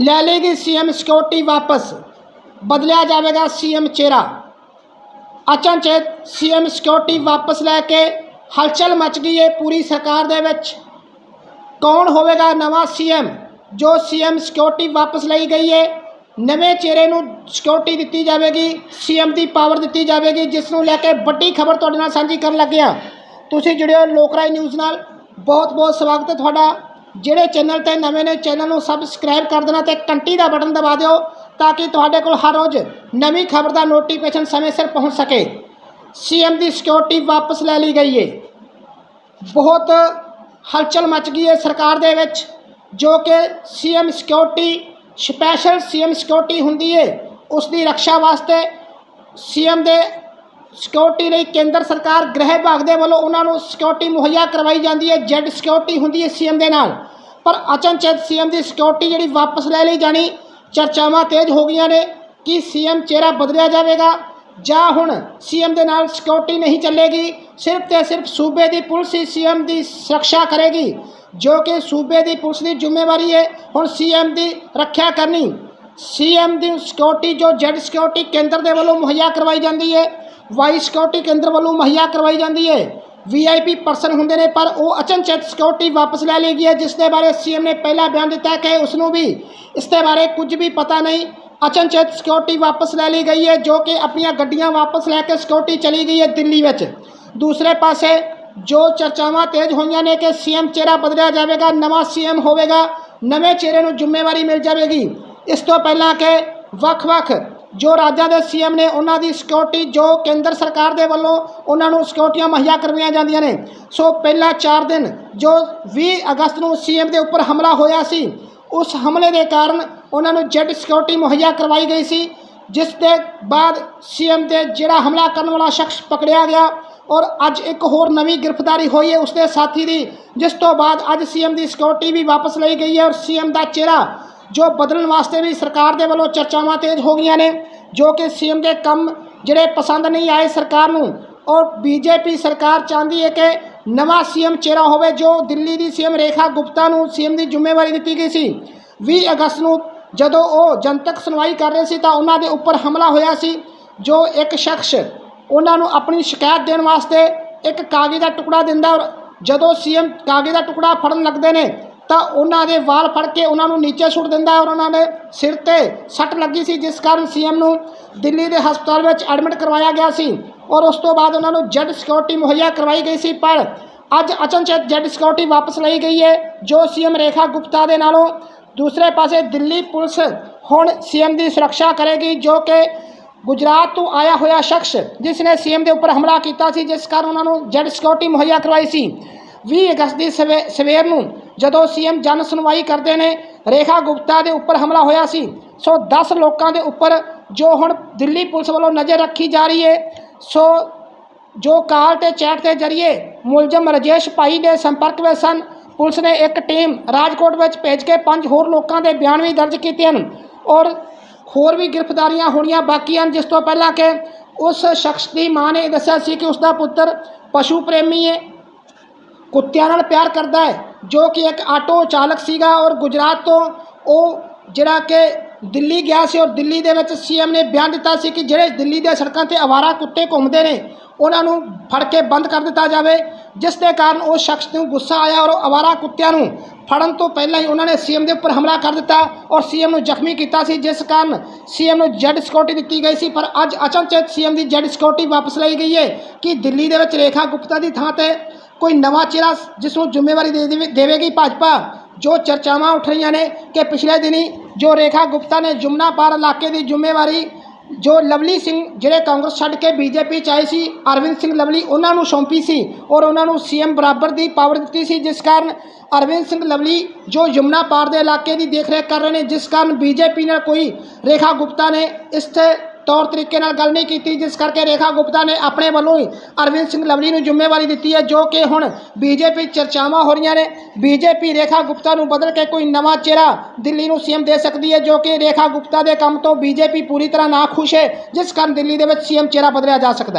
ਲੈ ਲੇਗੀ CM security ਵਾਪਸ। ਬਦਲਿਆ ਜਾਵੇਗਾ ਸੀਐਮ ਚਿਹਰਾ। ਅਚਨਚੇਤ ਸੀਐਮ ਸਿਕਿਉਰਿਟੀ ਵਾਪਸ ਲੈ ਕੇ ਹਲਚਲ ਮਚ ਗਈ ਹੈ ਪੂਰੀ ਸਰਕਾਰ ਦੇ ਵਿੱਚ। ਕੌਣ ਹੋਵੇਗਾ ਨਵਾਂ ਸੀਐਮ ਜੋ ਸੀਐਮ ਸਿਕਿਉਰਿਟੀ ਵਾਪਸ ਲਈ ਗਈ ਹੈ ਨਵੇਂ ਚਿਹਰੇ ਨੂੰ ਸਿਕਿਉਰਿਟੀ ਦਿੱਤੀ ਜਾਵੇਗੀ ਸੀਐਮ ਦੀ ਪਾਵਰ ਦਿੱਤੀ ਜਾਵੇਗੀ, ਜਿਸ ਨੂੰ ਲੈ ਕੇ ਵੱਡੀ ਖਬਰ ਤੁਹਾਡੇ ਨਾਲ ਸਾਂਝੀ ਕਰਨ ਲੱਗੇ ਹਾਂ ਤੁਸੀਂ ਜੁੜਿਓ ਹੋ ਲੋਕਰਾਈ ਨਿਊਜ਼ ਨਾਲ। ਬਹੁਤ ਬਹੁਤ ਸਵਾਗਤ ਹੈ ਤੁਹਾਡਾ। ਜਿਹੜੇ ਚੈਨਲ ਤੇ ਨਵੇਂ ਨੇ, ਚੈਨਲ ਨੂੰ ਸਬਸਕ੍ਰਾਈਬ ਕਰ ਦੇਣਾ ਤੇ ਘੰਟੀ ਦਾ ਬਟਨ ਦਬਾ ਦਿਓ ਤਾਂ ਕਿ ਤੁਹਾਡੇ ਕੋਲ ਹਰ ਰੋਜ਼ ਨਵੀਂ ਖਬਰ ਦਾ ਨੋਟੀਫਿਕੇਸ਼ਨ ਸਮੇਂ ਸਿਰ ਪਹੁੰਚ ਸਕੇ। ਸੀਐਮ ਦੀ ਸਿਕਿਉਰਿਟੀ ਵਾਪਸ ਲੈ ਲਈ ਗਈ ਹੈ ਬਹੁਤ ਹਲਚਲ ਮਚ ਗਈ ਹੈ ਸਰਕਾਰ ਦੇ ਵਿੱਚ, ਜੋ ਕਿ CM security special CM security ਹੁੰਦੀ ਹੈ ਉਸ ਦੀ ਰੱਖਿਆ ਵਾਸਤੇ ਸੀਐਮ ਦੇ ਸਿਕਿਉਰਿਟੀ ਲਈ ਕੇਂਦਰ ਸਰਕਾਰ ਗ੍ਰਹਿ ਵਿਭਾਗ ਦੇ ਵੱਲੋਂ ਉਹਨਾਂ ਨੂੰ ਸਿਕਿਉਰਿਟੀ ਮੁਹੱਈਆ ਕਰਵਾਈ ਜਾਂਦੀ ਹੈ, ਜੈਡ ਸਿਕਿਉਰਿਟੀ ਹੁੰਦੀ ਹੈ ਸੀਐਮ ਦੇ ਨਾਲ। ਪਰ ਅਚਨਚੇਤ ਸੀਐਮ ਦੀ ਸਿਕਿਉਰਿਟੀ ਜਿਹੜੀ ਵਾਪਸ ਲੈ ਲਈ ਜਾਣੀ, ਚਰਚਾਵਾਂ ਤੇਜ਼ ਹੋ ਗਈਆਂ ਨੇ ਕਿ ਸੀਐਮ ਚਿਹਰਾ ਬਦਲਿਆ ਜਾਵੇਗਾ ਜਾਂ ਹੁਣ ਸੀਐਮ ਦੇ ਨਾਲ ਸਿਕਿਉਰਿਟੀ ਨਹੀਂ ਚੱਲੇਗੀ, ਸਿਰਫ ਤੇ ਸਿਰਫ ਸੂਬੇ ਦੀ ਪੁਲਿਸ ਹੀ ਸੀਐਮ ਦੀ ਸੁਰੱਖਿਆ ਕਰੇਗੀ, ਜੋ ਕਿ ਸੂਬੇ ਦੀ ਪੁਲਿਸ ਦੀ ਜ਼ਿੰਮੇਵਾਰੀ ਹੈ, ਹੁਣ ਸੀਐਮ ਦੀ ਰੱਖਿਆ ਕਰਨੀ। ਸੀਐਮ ਦੀ ਸਿਕਿਉਰਿਟੀ ਜੋ ਜੈਡ ਸਿਕਿਉਰਿਟੀ ਕੇਂਦਰ ਦੇ ਵੱਲੋਂ ਮੁਹੱਈਆ ਕਰਵਾਈ ਜਾਂਦੀ ਹੈ ਵਾਈ ਸਿਕਿਉਰਿਟੀ ਕੇਂਦਰ ਵੱਲੋਂ ਮੁਹੱਈਆ ਕਰਵਾਈ ਜਾਂਦੀ ਹੈ। ਵੀਆਈਪੀ ਪਰਸਨ ਹੁੰਦੇ ਨੇ, ਪਰ ਉਹ ਅਚਨਚੇਤ ਸਿਕਿਉਰਿਟੀ ਵਾਪਸ ਲੈ ਲਈ ਗਈ ਹੈ, ਜਿਸ ਦੇ ਬਾਰੇ ਸੀਐਮ ਨੇ ਪਹਿਲਾਂ ਬਿਆਨ ਦਿੱਤਾ ਕਿ ਉਸ ਨੂੰ ਵੀ ਇਸ ਦੇ ਬਾਰੇ ਕੁਝ ਵੀ ਪਤਾ ਨਹੀਂ। ਅਚਨਚੇਤ ਸਿਕਿਉਰਿਟੀ ਵਾਪਸ ਲੈ ਲਈ ਗਈ ਹੈ, ਜੋ ਕਿ ਆਪਣੀਆਂ ਗੱਡੀਆਂ ਵਾਪਸ ਲੈ ਕੇ ਸਿਕਿਉਰਿਟੀ ਚਲੀ ਗਈ ਹੈ ਦਿੱਲੀ ਵਿੱਚ। ਦੂਸਰੇ ਪਾਸੇ ਜੋ ਚਰਚਾਵਾਂ ਤੇਜ਼ ਹੋਈਆਂ ਨੇ ਕਿ ਸੀਐਮ ਚਿਹਰਾ ਬਦਲਿਆ ਜਾਵੇਗਾ, ਨਵਾਂ ਸੀਐਮ ਹੋਵੇਗਾ, ਨਵੇਂ ਚਿਹਰੇ ਨੂੰ ਜ਼ਿੰਮੇਵਾਰੀ ਮਿਲ ਜਾਵੇਗੀ। ਇਸ ਤੋਂ ਪਹਿਲਾਂ ਕਿ ਵੱਖ-ਵੱਖ ਜੋ ਰਾਜਾਂ ਦੇ ਸੀਐਮ ਨੇ ਉਹਨਾਂ ਦੀ ਸਿਕਿਉਰਿਟੀ ਜੋ ਕੇਂਦਰ ਸਰਕਾਰ ਦੇ ਵੱਲੋਂ ਉਹਨਾਂ ਨੂੰ ਸਿਕਿਉਰਿਟੀਆਂ ਮੁਹੱਈਆ ਕਰਵਾਈਆਂ ਜਾਂਦੀਆਂ ਨੇ। ਸੋ ਪਹਿਲਾ 4 ਦਿਨ ਜੋ 20 ਅਗਸਤ ਨੂੰ ਸੀਐਮ ਦੇ ਉੱਪਰ ਹਮਲਾ ਹੋਇਆ ਸੀ, ਉਸ ਹਮਲੇ ਦੇ ਕਾਰਨ ਉਹਨਾਂ ਨੂੰ ਜੈਡ ਸਿਕਿਉਰਿਟੀ ਮੁਹੱਈਆ ਕਰਵਾਈ ਗਈ ਸੀ, ਜਿਸ ਦੇ ਬਾਅਦ ਸੀਐਮ ਤੇ ਜਿਹੜਾ ਹਮਲਾ ਕਰਨ ਵਾਲਾ ਸ਼ਖਸ ਪਕੜਿਆ ਗਿਆ ਔਰ ਅੱਜ ਇੱਕ ਹੋਰ ਨਵੀਂ ਗ੍ਰਿਫਤਾਰੀ ਹੋਈ ਹੈ ਉਸਦੇ ਸਾਥੀ ਦੀ, ਜਿਸ ਤੋਂ ਬਾਅਦ ਅੱਜ ਸੀਐਮ ਦੀ ਸਿਕਿਉਰਿਟੀ ਵੀ ਵਾਪਸ ਲਈ ਗਈ ਹੈ ਔਰ ਸੀਐਮ ਦਾ ਚਿਹਰਾ ਜੋ ਬਦਲਣ ਵਾਸਤੇ ਵੀ ਸਰਕਾਰ ਦੇ ਵੱਲੋਂ ਚਰਚਾਵਾਂ ਤੇਜ਼ ਹੋ ਗਈਆਂ ਨੇ, ਜੋ ਕਿ ਸੀਐਮ ਦੇ ਕੰਮ ਜਿਹੜੇ ਪਸੰਦ ਨਹੀਂ ਆਏ ਸਰਕਾਰ ਨੂੰ ਔਰ ਬੀਜੇਪੀ ਸਰਕਾਰ ਚਾਹੁੰਦੀ ਹੈ ਕਿ ਨਵਾਂ ਸੀਐਮ ਚਿਹਰਾ ਹੋਵੇ, ਜੋ ਦਿੱਲੀ ਦੀ ਸੀਐਮ ਰੇਖਾ ਗੁਪਤਾ ਨੂੰ ਸੀਐਮ ਦੀ ਜ਼ਿੰਮੇਵਾਰੀ ਦਿੱਤੀ ਗਈ ਸੀ। 20 ਅਗਸਤ ਨੂੰ ਜਦੋਂ ਉਹ ਜਨਤਕ ਸੁਣਵਾਈ ਕਰ ਰਹੇ ਸੀ, ਤਾਂ ਉਹਨਾਂ ਦੇ ਉੱਪਰ ਹਮਲਾ ਹੋਇਆ ਸੀ, ਜੋ ਇੱਕ ਸ਼ਖਸ ਉਹਨਾਂ ਨੂੰ ਆਪਣੀ ਸ਼ਿਕਾਇਤ ਦੇਣ ਵਾਸਤੇ ਇੱਕ ਕਾਗਜ਼ ਦਾ ਟੁਕੜਾ ਦਿੰਦਾ ਔਰ ਜਦੋਂ ਸੀਐਮ ਕਾਗਜ਼ ਦਾ ਟੁਕੜਾ ਫੜਨ ਲੱਗਦੇ ਨੇ ਤਾਂ ਉਹਨਾਂ ਦੇ ਵਾਲ ਫੜ ਕੇ ਉਹਨਾਂ ਨੂੰ ਨੀਚੇ ਸੁੱਟ ਦਿੰਦਾ ਔਰ ਉਹਨਾਂ ਦੇ ਸਿਰ ਤੇ ਸੱਟ ਲੱਗੀ ਸੀ, ਜਿਸ ਕਾਰਨ ਸੀਐਮ ਨੂੰ ਦਿੱਲੀ ਦੇ ਹਸਪਤਾਲ ਵਿੱਚ ਐਡਮਿਟ ਕਰਵਾਇਆ ਗਿਆ ਸੀ ਔਰ ਉਸ ਤੋਂ ਬਾਅਦ ਉਹਨਾਂ ਨੂੰ ਜੈਡ ਸਿਕਿਉਰਿਟੀ ਮੁਹੱਈਆ ਕਰਵਾਈ ਗਈ ਸੀ, ਪਰ ਅੱਜ ਅਚਨਚੇਤ ਜੈਡ ਸਿਕਿਉਰਿਟੀ ਵਾਪਸ ਲਈ ਗਈ ਹੈ, ਜੋ ਸੀਐਮ ਰੇਖਾ ਗੁਪਤਾ ਦੇ ਨਾਲੋਂ ਦੂਸਰੇ ਪਾਸੇ ਦਿੱਲੀ ਪੁਲਿਸ ਹੁਣ ਸੀਐਮ ਦੀ ਸੁਰੱਖਿਆ ਕਰੇਗੀ, ਜੋ ਕਿ ਗੁਜਰਾਤ ਤੋਂ ਆਇਆ ਹੋਇਆ ਸ਼ਖਸ ਜਿਸ ਨੇ ਸੀਐਮ ਦੇ ਉੱਪਰ ਹਮਲਾ ਕੀਤਾ ਸੀ, ਜਿਸ ਕਾਰਨ ਉਹਨਾਂ ਨੂੰ ਜੈਡ ਸਿਕਿਉਰਿਟੀ ਮੁਹੱਈਆ ਕਰਵਾਈ ਸੀ। 20 ਅਗਸਤ ਦੀ ਸਵੇ- ਸਵੇਰ ਨੂੰ ਜਦੋਂ ਸੀਐਮ ਜਨ ਸੁਣਵਾਈ ਕਰਦੇ ਨੇ, ਰੇਖਾ ਗੁਪਤਾ ਦੇ ਉੱਪਰ ਹਮਲਾ ਹੋਇਆ ਸੀ, ਸੋ 10 ਲੋਕਾਂ ਦੇ ਉੱਪਰ ਜੋ ਹੁਣ ਦਿੱਲੀ ਪੁਲਿਸ ਵੱਲੋਂ ਨਜ਼ਰ ਰੱਖੀ ਜਾ ਰਹੀ ਹੈ ਸੋ ਜੋ ਕਾਲ ਤੇ ਚੈਟ ਦੇ ਜ਼ਰੀਏ ਮੁਲਜ਼ਮ ਰਜੇਸ਼ ਭਾਈ ਦੇ ਸੰਪਰਕ ਵਿੱਚ ਸਨ, ਪੁਲਿਸ ਨੇ ਇੱਕ ਟੀਮ ਰਾਜਕੋਟ ਵਿੱਚ ਭੇਜ ਕੇ ਪੰਜ ਹੋਰ ਲੋਕਾਂ ਦੇ ਬਿਆਨ ਵੀ ਦਰਜ ਕੀਤੇ ਹਨ, ਔਰ ਹੋਰ ਵੀ ਗ੍ਰਿਫਤਾਰੀਆਂ ਹੋਣੀਆਂ ਬਾਕੀ ਹਨ, ਜਿਸ ਤੋਂ ਪਹਿਲਾਂ ਕਿ ਉਸ ਸ਼ਖਸ ਦੀ ਮਾਂ ਨੇ ਦੱਸਿਆ ਸੀ ਕਿ ਉਸ ਦਾ ਪੁੱਤਰ ਪਸ਼ੂ ਪ੍ਰੇਮੀ ਹੈ ਕੁੱਤਿਆਂ ਨਾਲ ਪਿਆਰ ਕਰਦਾ ਹੈ ਜੋ ਕਿ ਇੱਕ ਆਟੋ ਚਾਲਕ ਸੀਗਾ ਔਰ ਗੁਜਰਾਤ ਤੋਂ ਉਹ ਜਿਹੜਾ ਕਿ ਦਿੱਲੀ ਗਿਆ ਸੀ ਔਰ ਦਿੱਲੀ ਦੇ ਵਿੱਚ ਸੀਐਮ ਨੇ ਬਿਆਨ ਦਿੱਤਾ ਸੀ ਕਿ ਜਿਹੜੇ ਦਿੱਲੀ ਦੇ ਸੜਕਾਂ ਤੇ ਆਵਾਰਾ ਕੁੱਤੇ ਘੁੰਮਦੇ ਨੇ, ਉਹਨਾਂ ਨੂੰ ਫੜ ਕੇ ਬੰਦ ਕਰ ਦਿੱਤਾ ਜਾਵੇ, ਜਿਸ ਦੇ ਕਾਰਨ ਉਹ ਸ਼ਖਸ ਨੂੰ ਗੁੱਸਾ ਆਇਆ ਔਰ ਉਹ ਆਵਾਰਾ ਕੁੱਤਿਆਂ ਨੂੰ ਫੜਨ ਤੋਂ ਪਹਿਲਾਂ ਹੀ ਉਹਨਾਂ ਨੇ ਸੀਐਮ ਦੇ ਉੱਪਰ ਹਮਲਾ ਕਰ ਦਿੱਤਾ ਔਰ ਸੀਐਮ ਨੂੰ ਜ਼ਖਮੀ ਕੀਤਾ ਸੀ, ਜਿਸ ਕਾਰਨ ਸੀਐਮ ਨੂੰ ਜੈਡ ਸਿਕਿਉਰਿਟੀ ਦਿੱਤੀ ਗਈ ਸੀ, ਪਰ ਅੱਜ ਅਚਨਚੇਤ ਸੀਐਮ ਦੀ ਜੈਡ ਸਿਕਿਉਰਿਟੀ ਵਾਪਸ ਲਈ ਗਈ ਹੈ ਕਿ ਦਿੱਲੀ ਦੇ ਵਿੱਚ ਰੇਖਾ ਗੁਪਤਾ ਦੀ ਥਾਂ ਤੇ ਕੋਈ ਨਵਾਂ ਚਿਹਰਾ ਜਿਸ ਨੂੰ ਜ਼ਿੰਮੇਵਾਰੀ ਦੇ ਦੇਵੇ- ਦੇਵੇਗੀ ਭਾਜਪਾ, ਜੋ ਚਰਚਾਵਾਂ ਉੱਠ ਰਹੀਆਂ ਨੇ ਕਿ ਪਿਛਲੇ ਦਿਨੀ ਜੋ ਰੇਖਾ ਗੁਪਤਾ ਨੇ ਜੁਮਨਾ ਪਾਰ ਇਲਾਕੇ ਦੀ ਜ਼ਿੰਮੇਵਾਰੀ, ਜੋ ਲਵਲੀ ਸਿੰਘ ਜਿਹੜੇ ਕਾਂਗਰਸ ਛੱਡ ਕੇ ਬੀਜੇਪੀ 'ਚ ਆਏ ਸੀ, ਅਰਵਿੰਦ ਸਿੰਘ ਲਵਲੀ ਉਹਨਾਂ ਨੂੰ ਸੌਂਪੀ ਸੀ ਔਰ ਉਹਨਾਂ ਨੂੰ ਸੀਐਮ ਬਰਾਬਰ ਦੀ ਪਾਵਰ ਦਿੱਤੀ ਸੀ, ਜਿਸ ਕਾਰਨ ਅਰਵਿੰਦ ਸਿੰਘ ਲਵਲੀ ਜੋ ਯਮੁਨਾ ਪਾਰ ਦੇ ਇਲਾਕੇ ਦੀ ਦੇਖਰੇਖ ਕਰ ਰਹੇ ਨੇ, ਜਿਸ ਕਾਰਨ ਬੀਜੇਪੀ ਨਾਲ ਕੋਈ ਰੇਖਾ ਗੁਪਤਾ ਨੇ ਇਸ ਤੇ ਤੌਰ ਤਰੀਕੇ ਨਾਲ ਗੱਲ ਨਹੀਂ ਕੀਤੀ, ਜਿਸ ਕਰਕੇ ਰੇਖਾ ਗੁਪਤਾ ਨੇ ਆਪਣੇ ਵੱਲੋਂ ਹੀ ਅਰਵਿੰਦ ਸਿੰਘ ਲਵਲੀ ਨੂੰ ਜ਼ਿੰਮੇਵਾਰੀ ਦਿੱਤੀ ਹੈ, ਜੋ ਕਿ ਹੁਣ ਬੀਜੇਪੀ ਚਰਚਾਵਾਂ ਹੋ ਰਹੀਆਂ ਨੇ। ਬੀਜੇਪੀ ਰੇਖਾ ਗੁਪਤਾ ਨੂੰ ਬਦਲ ਕੇ ਕੋਈ ਨਵਾਂ ਚਿਹਰਾ ਦਿੱਲੀ ਨੂੰ ਸੀਐਮ ਦੇ ਸਕਦੀ ਹੈ, ਜੋ ਕਿ ਰੇਖਾ ਗੁਪਤਾ ਦੇ ਕੰਮ ਤੋਂ ਬੀਜੇਪੀ ਪੂਰੀ ਤਰ੍ਹਾਂ ਨਾ ਖੁਸ਼ ਹੈ, ਜਿਸ ਕਾਰਨ ਦਿੱਲੀ ਦੇ ਵਿੱਚ ਸੀਐਮ ਚਿਹਰਾ ਬਦਲਿਆ ਜਾ ਸਕਦਾ ਹੈ।